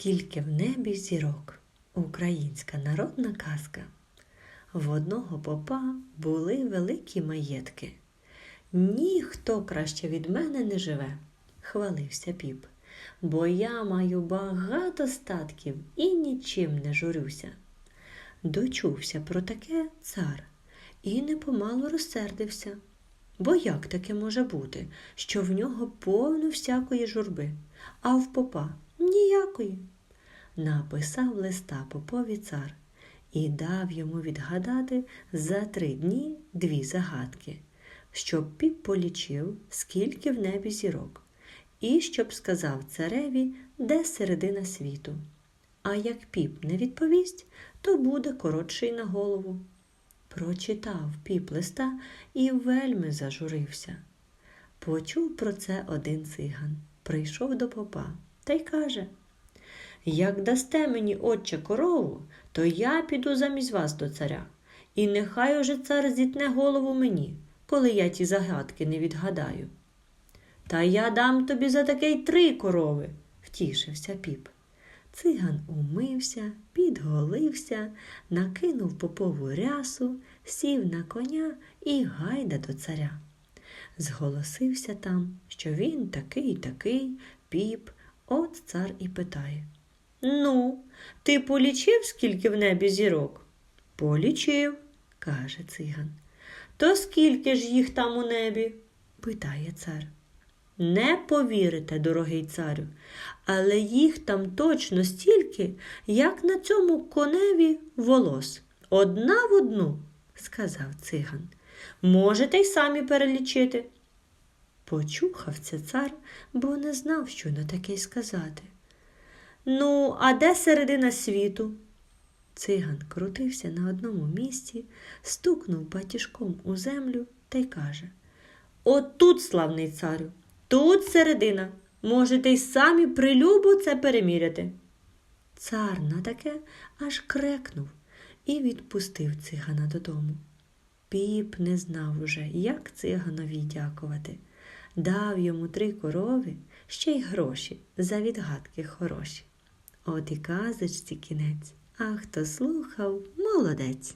Скільки в небі зірок. Українська народна казка. В одного попа були великі маєтки. Ніхто краще від мене не живе, хвалився піп, бо я маю багато статків і нічим не журюся. Дочувся про таке цар і непомалу розсердився. Бо як таке може бути, що в нього повно всякої журби, а в попа ніякої? Написав листа попові цар і дав йому відгадати за три дні дві загадки, щоб піп полічив, скільки в небі зірок, і щоб сказав цареві, де середина світу. А як піп не відповість, то буде коротший на голову. Прочитав піп листа і вельми зажурився. Почув про це один циган, прийшов до попа та й каже Як дасте мені, отче, корову, то я піду замість вас до царя, і нехай уже цар зітне голову мені, коли я ті загадки не відгадаю. Та я дам тобі за таке й три корови, втішився піп. Циган умився, підголився, накинув попову рясу, сів на коня і гайда до царя. Зголосився там, що він такий такий, піп, от цар і питає. Ну, ти полічив, скільки в небі зірок? Полічив, каже циган. То скільки ж їх там у небі? питає цар. Не повірите, дорогий царю, але їх там точно стільки, як на цьому коневі волос. Одна в одну, сказав циган. Можете й самі перелічити. Почухав це цар, бо не знав, що на таке сказати. Ну, а де середина світу? Циган крутився на одному місці, стукнув батіжком у землю та й каже От тут, славний царю, тут середина. Можете й самі прилюбу це переміряти. Цар на таке аж крекнув і відпустив цигана додому. Піп не знав уже, як циганові дякувати. Дав йому три корови, ще й гроші за відгадки хороші. От і казочці кінець, а хто слухав, молодець.